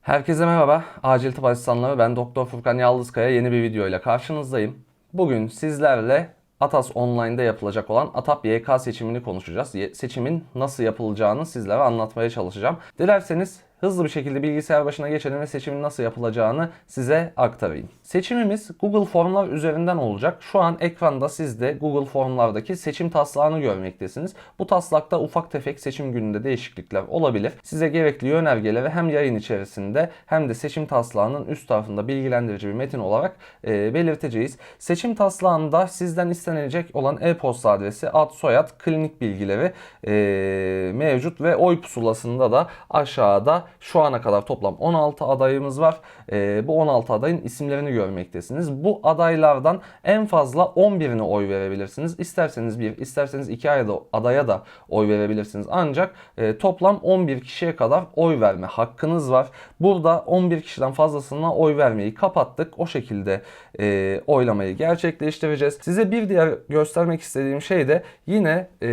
Herkese merhaba. Acil tıp asistanları ben Doktor Furkan Yaldızkaya yeni bir video ile karşınızdayım. Bugün sizlerle Atas Online'da yapılacak olan ATAP YK seçimini konuşacağız. Seçimin nasıl yapılacağını sizlere anlatmaya çalışacağım. Dilerseniz hızlı bir şekilde bilgisayar başına geçelim ve seçimin nasıl yapılacağını size aktarayım. Seçimimiz Google Formlar üzerinden olacak. Şu an ekranda siz de Google Formlardaki seçim taslağını görmektesiniz. Bu taslakta ufak tefek seçim gününde değişiklikler olabilir. Size gerekli yönergeleri hem yayın içerisinde hem de seçim taslağının üst tarafında bilgilendirici bir metin olarak e, belirteceğiz. Seçim taslağında sizden istenilecek olan e-posta adresi, ad, soyad, klinik bilgileri e, mevcut ve oy pusulasında da aşağıda şu ana kadar toplam 16 adayımız var. E, bu 16 adayın isimlerini görmektesiniz. Bu adaylardan en fazla 11'ine oy verebilirsiniz. İsterseniz bir, isterseniz iki ayda adaya da oy verebilirsiniz. Ancak e, toplam 11 kişiye kadar oy verme hakkınız var. Burada 11 kişiden fazlasına oy vermeyi kapattık. O şekilde e, oylamayı gerçekleştireceğiz. Size bir diğer göstermek istediğim şey de yine e,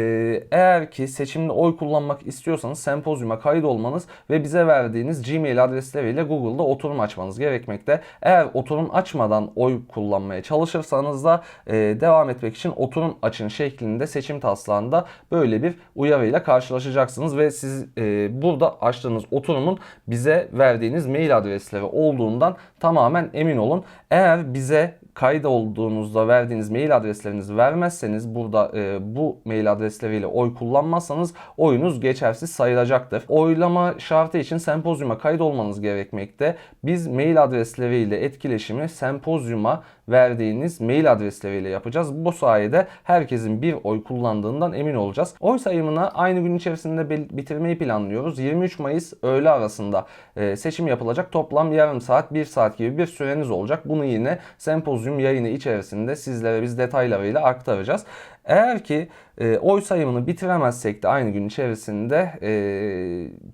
eğer ki seçimde oy kullanmak istiyorsanız sempozyuma kaydolmanız ve bize verdiğiniz Gmail adresleriyle Google'da oturum açmanız gerekmekte. Eğer oturum açmadan oy kullanmaya çalışırsanız da e, devam etmek için oturum açın şeklinde seçim taslağında böyle bir uyarıyla karşılaşacaksınız ve siz e, burada açtığınız oturumun bize verdiğiniz mail adresleri olduğundan tamamen emin olun. Eğer bize kayda olduğunuzda verdiğiniz mail adreslerinizi vermezseniz burada e, bu mail adresleriyle oy kullanmazsanız oyunuz geçersiz sayılacaktır. Oylama şartı için sempozyuma kayıt olmanız gerekmekte. Biz mail adresleriyle etkileşimi sempozyuma verdiğiniz mail adresleriyle yapacağız. Bu sayede herkesin bir oy kullandığından emin olacağız. Oy sayımını aynı gün içerisinde bitirmeyi planlıyoruz. 23 Mayıs öğle arasında e, seçim yapılacak. Toplam yarım saat, 1 saat gibi bir süreniz olacak. Bunu yine sempozyum yayını içerisinde sizlere biz detaylarıyla aktaracağız. Eğer ki e, oy sayımını bitiremezsek de aynı gün içerisinde e,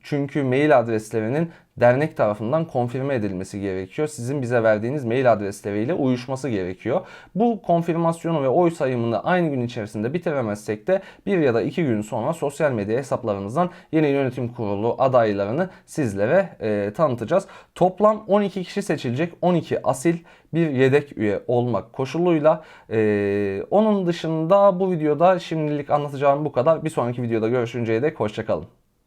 çünkü mail adreslerinin dernek tarafından konfirme edilmesi gerekiyor. Sizin bize verdiğiniz mail adresleriyle uyuşması gerekiyor. Bu konfirmasyonu ve oy sayımını aynı gün içerisinde bitiremezsek de bir ya da iki gün sonra sosyal medya hesaplarımızdan yeni yönetim kurulu adaylarını sizlere e, tanıtacağız. Toplam 12 kişi seçilecek. 12 asil bir yedek üye olmak koşuluyla. E, onun dışında bu videoda şimdilik anlatacağım bu kadar. Bir sonraki videoda görüşünceye dek hoşçakalın.